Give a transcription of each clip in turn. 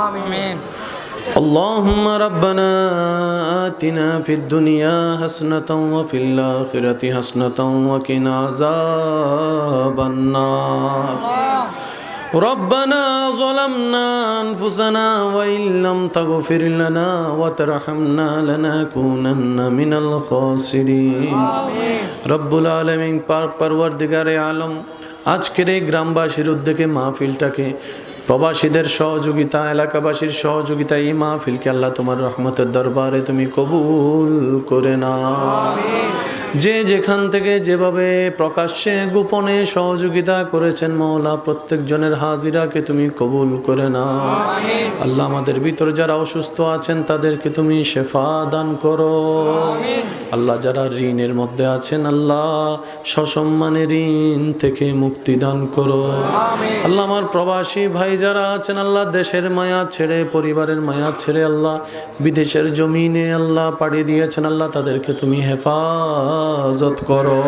آمين اللهم ربنا آتنا في الدنيا حسنة وفي الآخرة حسنة وقنا عذاب النار ربنا ظلمنا أنفسنا وإن لم تغفر لنا وترحمنا لنكونن من الخاسرين رب العالمين পাক পরওয়ারদিগারে আলম আজকের এই গ্রামবাসীর উদ্যোগে মাহফিলটাকে প্রবাসীদের সহযোগিতা এলাকাবাসীর সহযোগিতা এই মাহফিলকে আল্লাহ তোমার রহমতের দরবারে তুমি কবুল করে না যে যেখান থেকে যেভাবে প্রকাশ্যে গোপনে সহযোগিতা করেছেন মৌলা প্রত্যেকজনের হাজিরাকে তুমি কবুল করে না আল্লাহ আমাদের ভিতরে যারা অসুস্থ আছেন তাদেরকে তুমি শেফা দান করো। আল্লাহ যারা ঋণের মধ্যে আছেন আল্লাহ সসম্মানে ঋণ থেকে মুক্তি দান করো। আল্লাহ আমার প্রবাসী ভাই যারা আছেন আল্লাহ দেশের মায়া ছেড়ে পরিবারের মায়া ছেড়ে আল্লাহ বিদেশের জমিনে আল্লাহ পাড়ি দিয়েছেন আল্লাহ তাদেরকে তুমি হেফাজত করো।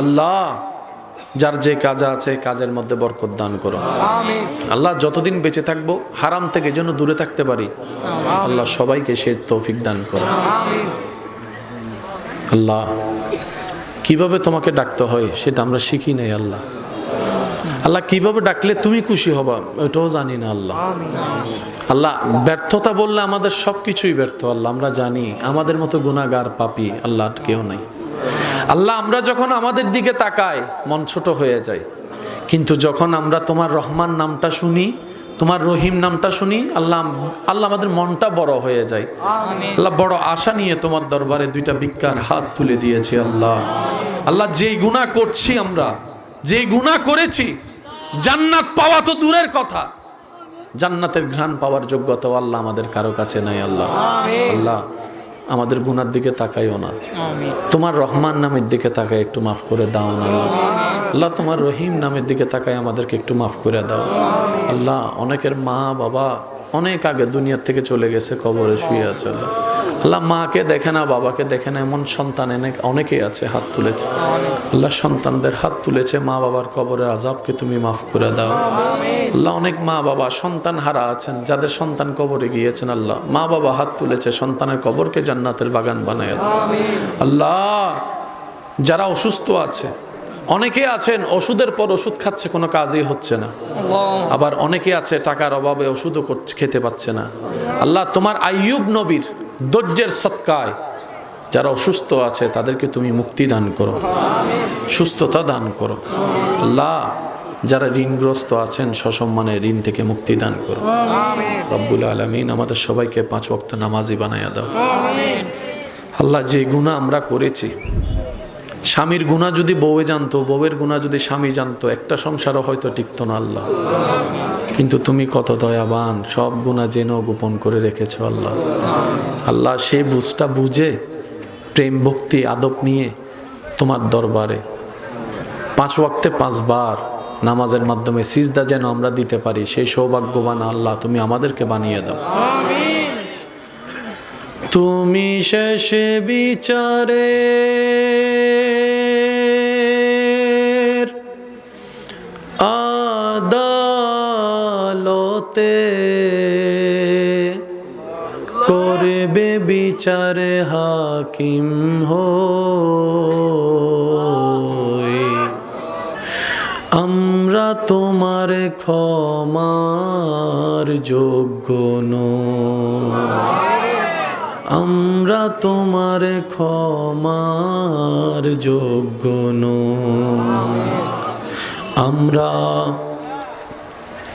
আল্লাহ যার যে কাজ আছে কাজের মধ্যে বরকত দান করো। আল্লাহ যতদিন বেঁচে থাকব হারাম থেকে যেন দূরে থাকতে পারি আল্লাহ সবাইকে সে তৌফিক দান করো। আল্লাহ কীভাবে তোমাকে ডাকতে হয় সেটা আমরা শিখি নাই আল্লাহ। আল্লাহ কীভাবে ডাকলে তুমি খুশি হবা? ওটাও জানি না আল্লাহ। আল্লাহ ব্যর্থতা বললে আমাদের সব কিছুই ব্যর্থ আল্লাহ আমরা জানি। আমাদের মতো গুণাগার পাপি আল্লাহ কেউ নাই। আল্লাহ আমরা যখন আমাদের দিকে তাকাই মন ছোট হয়ে যায়। কিন্তু যখন আমরা তোমার রহমান নামটা শুনি তোমার রহিম নামটা শুনি আল্লাহ আল্লাহ আমাদের মনটা বড় হয়ে যায়। আল্লাহ বড় আশা নিয়ে তোমার দরবারে দুইটা ভিক্ষার হাত তুলে দিয়েছি আল্লাহ। আল্লাহ যেই গুণা করছি আমরা যেই গুণা করেছি জান্নাত পাওয়া তো দূরের কথা। জান্নাতের ঘ্রাণ পাওয়ার যোগ্যতা আল্লাহ আমাদের কারও কাছে নাই আল্লাহ। আল্লাহ আমাদের গুনার দিকে তাকাইও না। তোমার রহমান নামের দিকে তাকাই একটু মাফ করে দাও না। আল্লাহ আল্লাহ তোমার রহিম নামের দিকে তাকাই আমাদেরকে একটু মাফ করে দাও। আল্লাহ অনেকের মা বাবা অনেক আগে দুনিয়ার থেকে চলে গেছে কবরে শুয়ে আছে আল্লাহ মাকে দেখে না বাবাকে দেখে না এমন সন্তান এনে অনেকেই আছে হাত তুলেছে। আল্লাহ সন্তানদের হাত তুলেছে মা বাবার কবরের আজাবকে তুমি মাফ করে দাও। আল্লাহ অনেক মা বাবা সন্তান হারা আছেন যাদের সন্তান কবরে গিয়েছেন আল্লাহ। মা বাবা হাত তুলেছে সন্তানের কবরকে জান্নাতের বাগান বানায় আল্লাহ যারা অসুস্থ আছে অনেকে আছেন ওষুধের পর ওষুধ খাচ্ছে কোনো কাজই হচ্ছে না। আবার অনেকে আছে টাকার অভাবে ওষুধও করছে- খেতে পাচ্ছে না। আল্লাহ তোমার আইয়ুব নবীর ধৈর্যের সৎকায় যারা অসুস্থ আছে তাদেরকে তুমি মুক্তি দান করো। সুস্থতা দান করো। আল্লাহ, যারা ঋণগ্রস্ত আছেন সসম্মানে ঋণ থেকে মুক্তি দান করো। রব্বুল আলমিন আমাদের সবাইকে পাঁচ ওয়াক্ত নামাজি বানাইয়া দাও। আল্লাহ, যে গুণা আমরা করেছি, স্বামীর গুণা যদি বউয়ে জানতো, বউয়ের গুণা যদি স্বামী জানতো, একটা সংসারও হয়তো টিকতো না আল্লাহ। কিন্তু তুমি কত দয়াবান, সব গুণা জেনেও গোপন করে রেখেছো আল্লাহ। আল্লাহ সেই বুঝটা বুঝে, প্রেম ভক্তি, আদব নিয়ে তোমার দরবারে। পাঁচ ওয়াক্তে পাঁচবার নামাজের মাধ্যমে সিজদা যেন আমরা দিতে পারি, সেই সৌভাগ্যবান আল্লাহ তুমি আমাদেরকে বানিয়ে দাও। তুমি শেষে বিচারে আদালতে করবে বিচারে হাকিম হই আমরা তোমার ক্ষমার যোগ্য আমরা তোমার ক্ষমার যোগ্য। আমরা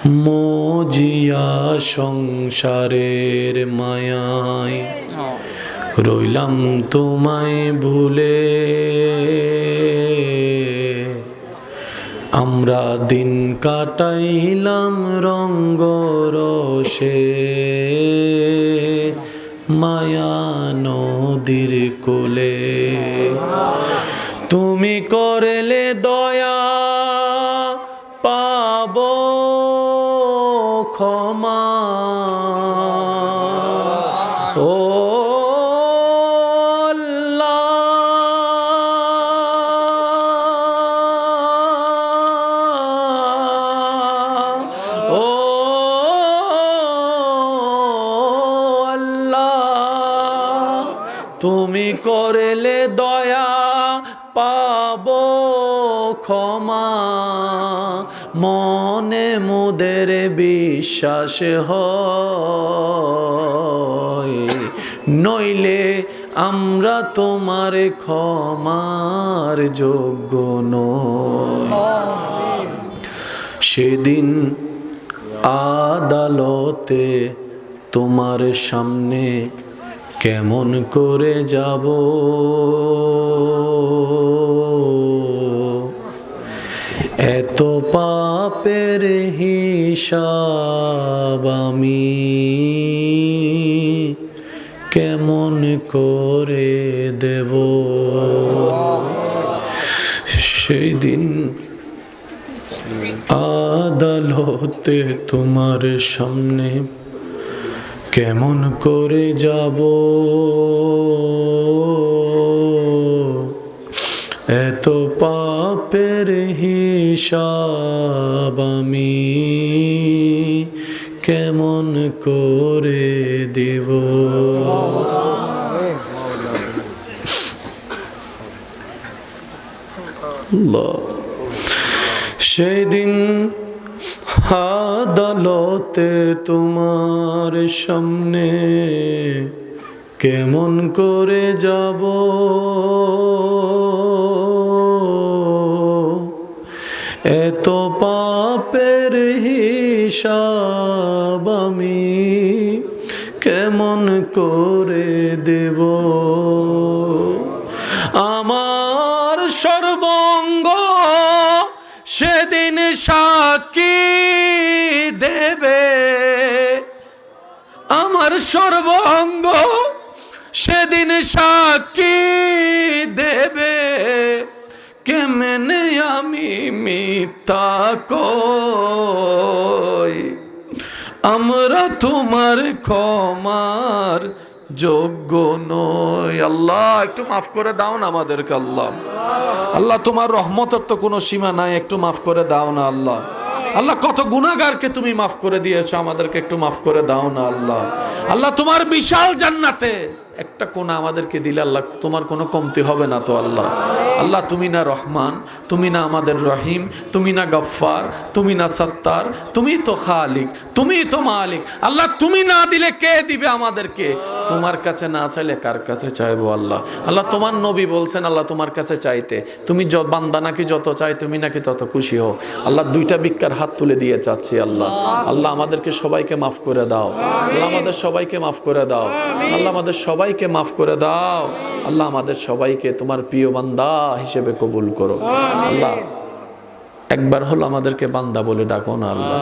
মজিয়া সংসারের মায়ায় রইলাম তোমায় ভুলে। আমরা দিন কাটাইলাম রঙ্গরসে। মায়া নদীর কোলে। তুমি করলে দয়া তুমি করলে দয়া পাব ক্ষমা। মনে মুদের বিশ্বাস নইলে আমরা তোমার ক্ষমার যোগ্য সেদিন আদালতে তোমার সামনে কেমন করে যাব? এত পাপের হিসাব আমি কেমন করে দেব? সেই দিন আদালতে তোমার সামনে কেমন করে যাব? এত পাপের হিসাব আমি কেমন করে দেব? সেদিন আদালতে তোমার সামনে কেমন করে যাব? এত পাপের হিসাব আমি কেমন করে দেব? দেবে আমার সর্বঙ্গ সেদিন সাক্ষী দেবে। কেমনে আমি মিথ্যা কই? আমরা তোমার ক্ষমার যোগ্য নই। আল্লাহ, একটু মাফ করে দাও না আমাদেরকে, আল্লাহ। আল্লাহ, তোমার রহমতের তো কোনো সীমা নাই, একটু মাফ করে দাও না, আল্লাহ। আল্লাহ, কত গুণাগারকে তুমি মাফ করে দিয়েছ? আমাদেরকে একটু মাফ করে দাও না, আল্লাহ। আল্লাহ, তোমার বিশাল জান্নাতে একটা কোনা আমাদেরকে দিলে আল্লাহ, তোমার কোনো কমতি হবে না তো আল্লাহ। আল্লাহ, তুমি না রহমান, তুমি না আমাদের রহিম, তুমি না গফ্ফার, তুমি না সত্তার, তুমি তো খালিক, তুমি তো মালিক। আল্লাহ, তুমি না দিলে কে দিবে আমাদেরকে? তোমার কাছে না চাইলে কার কাছে চাইব আল্লাহ? আল্লাহ, তোমার নবী বলছেন, আল্লাহ, তোমার কাছে চাইতে। তুমি বান্দা নাকি যত চাই, তুমি নাকি তত খুশি হও। আল্লাহ, দুইটা ভিক্ষার হাত তুলে দিয়ে চাচ্ছি আল্লাহ। আল্লাহ, আমাদেরকে সবাইকে মাফ করে দাও। আল্লাহ, আমাদের সবাইকে মাফ করে দাও। আল্লাহ, আমাদের সবাইকে মাফ করে দাও। আল্লাহ আমাদের সবাইকে তোমার প্রিয় বান্দা হিসেবে কবুল করো। আল্লাহ, একবার হলো আমাদেরকে বান্দা বলে ডাকো না আল্লাহ।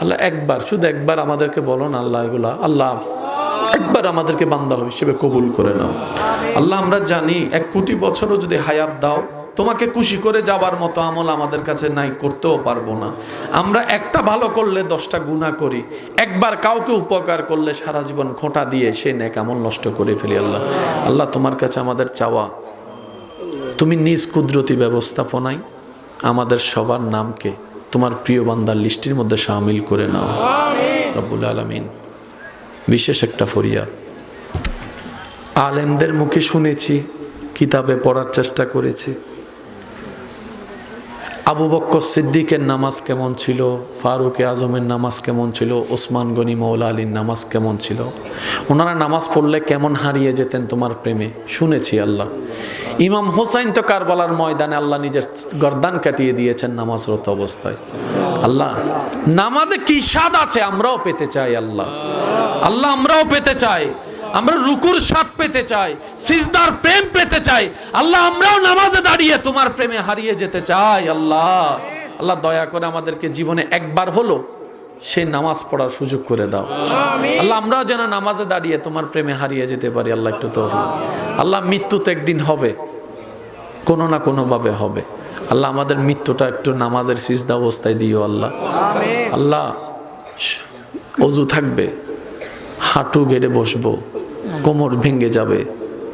আল্লাহ, একবার, শুধু একবার আমাদেরকে বলো না আল্লাহ এগুলা। আল্লাহ, একবার আমাদেরকে বান্দা হিসেবে কবুল করে নাও। আল্লাহ, আমরা জানি এক কোটি বছরও যদি হায়াত দাও তোমাকে খুশি করে যাবার মতো আমল আমাদের কাছে নাই করতেও পারব না। আমরা একটা ভালো করলে দশটা গুণা করি একবার কাউকে উপকার করলে সারা জীবন খোঁটা দিয়ে সে নেক আমল নষ্ট করে ফেলি আল্লাহ। আল্লাহ তোমার কাছে আমাদের চাওয়া তুমি নিজ কুদরতি ব্যবস্থাপনায় আমাদের সবার নামকে তোমার প্রিয় বান্দার লিস্টির মধ্যে সামিল করে নাও। রব্বুল আলমিন। বিশেষ একটা ফরিয়া আলেমদের মুখে শুনেছি কিতাবে পড়ার চেষ্টা করেছি। আবু বক্কর সিদ্দিকের নামাজ কেমন ছিল? ফারুক আজমের নামাজ কেমন ছিল? ওসমান গনি মৌলা আলীর নামাজ কেমন ছিল? ওনারা নামাজ পড়লে কেমন হারিয়ে যেতেন তোমার প্রেমে? শুনেছি আল্লাহ। ইমাম হোসাইন তো কারবালার ময়দানে আল্লাহ নিজের গর্দান কাটিয়ে দিয়েছেন নামাজরত অবস্থায়। আল্লাহ, নামাজে কি স্বাদ আছে আমরাও পেতে চাই আল্লাহ। আল্লাহ আমরাও পেতে চাই। আমরা রুকুর স্বাদ পেতে চাই সিজদার প্রেম পেতে চাই। আল্লাহ আমরাও নামাজে দাঁড়িয়ে তোমার প্রেমে হারিয়ে যেতে চাই আল্লাহ। আল্লাহ দয়া করে আমাদেরকে জীবনে একবার হলো সেই নামাজ পড়ার সুযোগ করে দাও। আল্লাহ আমরাও যেন নামাজে দাঁড়িয়ে তোমার প্রেমে হারিয়ে যেতে পারি আল্লাহ একটু তো আল্লাহ মৃত্যু তো একদিন হবে কোনো না কোনোভাবে হবে। আল্লাহ আমাদের মৃত্যুটা একটু নামাজের সিজদা অবস্থায় দিও আল্লাহ। আল্লাহ অজু থাকবে হাঁটু গেড়ে বসবো। কোমর ভেঙে যাবে।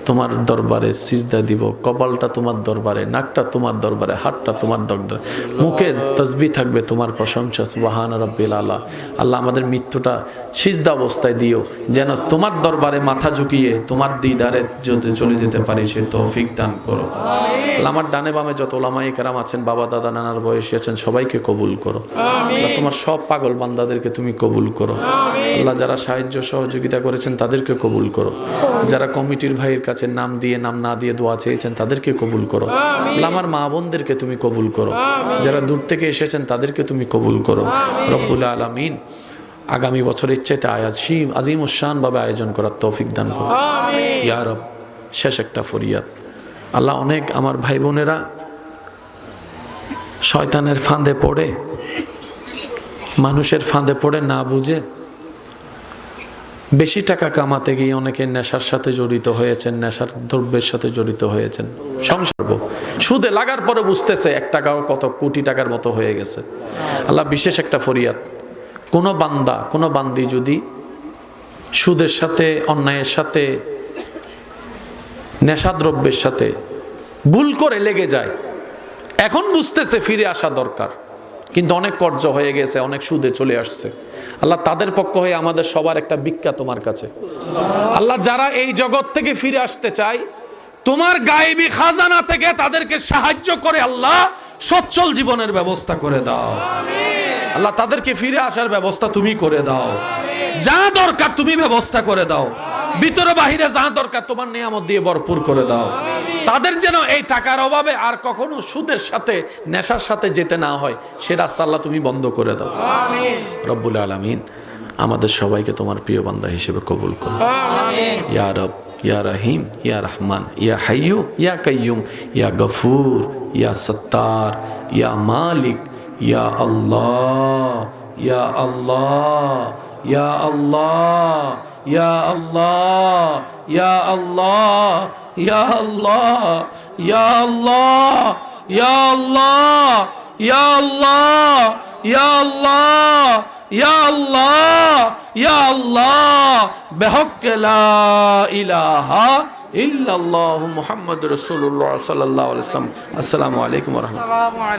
তোমার দরবারে সিজদা দিব কপালটা তোমার দরবারে নাকটা তোমার দরবারে হাতটা তোমার দরবারে মুখে তসবি থাকবে তোমার প্রশংসা সুবাহান রব্বিল আল্লাহ আল্লাহ আমাদের মৃত্যুটা সিজদা অবস্থায় দিও যেন তোমার দরবারে মাথা ঝুঁকিয়ে তোমার দিদারে যদি চলে যেতে পারি সে তৌফিক দান করো। আমার ডানে বামে যত ওলামাই কেরাম আছেন বাবা দাদা নানার বয়সী আছেন সবাইকে কবুল করো। আল্লাহ তোমার সব পাগল বান্দাদেরকে তুমি কবুল করো। আল্লাহ যারা সাহায্য সহযোগিতা করেছেন তাদেরকে কবুল করো। যারা কমিটির ভাইয়ের কাছে নাম দিয়ে নাম না দিয়ে দোয়া চেয়েছেন তাদেরকে কবুল করো। আমার মা বোনদেরকে তুমি কবুল করো। যারা দূর থেকে এসেছেন তাদেরকে তুমি কবুল করো। রব্বুল আলমিন আগামী বছর ইচ্ছেতে আয়াজ শিম আজিম ভাবে আয়োজন করার তৌফিক দান করো। ইয়া রব শেষ একটা ফরিয়াদ। আল্লাহ অনেক আমার ভাই বোনেরা শয়তানের ফাঁদে পড়ে মানুষের ফাঁদে পড়ে না বুঝে বেশি টাকা কামাতে গিয়ে অনেকে নেশার সাথে জড়িত হয়েছেন, নেশার দ্রব্যের সাথে জড়িত হয়েছেন। সংসার সুদে লাগার পরে বুঝতেছে এক টাকাও কত কোটি টাকার মতো হয়ে গেছে। আল্লাহ বিশেষ একটা ফরিয়াদ। কোনো বান্দা, কোনো বান্দি যদি সুদের সাথে, অন্যায়ের সাথে, নেশাদ্রব্যের সাথে ভুল করে লেগে যায়, এখন বুঝতেছে ফিরে আসা দরকার। কিন্তু অনেক কর্য হয়ে গেছে, অনেক সুদে চলে আসছে। আল্লাহ তাদের পক্ষ হয়ে আমাদের সবার একটা ভিক্ষা তোমার কাছে। আল্লাহ যারা এই জগৎ থেকে ফিরে আসতে চায়, তোমার গায়েবী খাজানা থেকে তাদেরকে সাহায্য করে আল্লাহ সচ্ছল জীবনের ব্যবস্থা করে দাও। আল্লাহ তাদেরকে ফিরে আসার ব্যবস্থা তুমি করে দাও। যা দরকার তুমি ব্যবস্থা করে দাও। ভিতরে বাহিরে যা দরকার তোমার নিয়ামত দিয়ে ভরপুর করে দাও। তাদের যেন এই টাকার অভাবে আর কখনো সুদের সাথে নেশার সাথে যেতে না হয় সে রাস্তা আল্লাহ তুমি বন্ধ করে দাও। রব্বুল আলমিন আমাদের সবাইকে তোমার প্রিয় বান্দা হিসেবে কবুল করো। ইয়া রব ইয়া রহিম ইয়া রহমান ইয়া হাইয়ু ইয়া কাইয়ুম ইয়া গফুর ইয়া সত্তার ইয়া মালিক ইয়া আল্লাহ ইয়া আল্লাহ ইয়া আল্লাহ। ইয়া আল্লাহ ইয়া আল্লাহ ইয়া আল্লাহ ইয়া আল্লাহ ইয়া আল্লাহ ইয়া আল্লাহ ইয়া আল্লাহ ইয়া আল্লাহ ইয়া আল্লাহ বেহক লা ইলাহা ইল্লাল্লাহু মুহাম্মাদুর রাসূলুল্লাহ সাল্লাল্লাহু আলাইহি ওয়াসাল্লাম। আসসালামু আলাইকুম ওয়া রাহমাতুল্লাহ।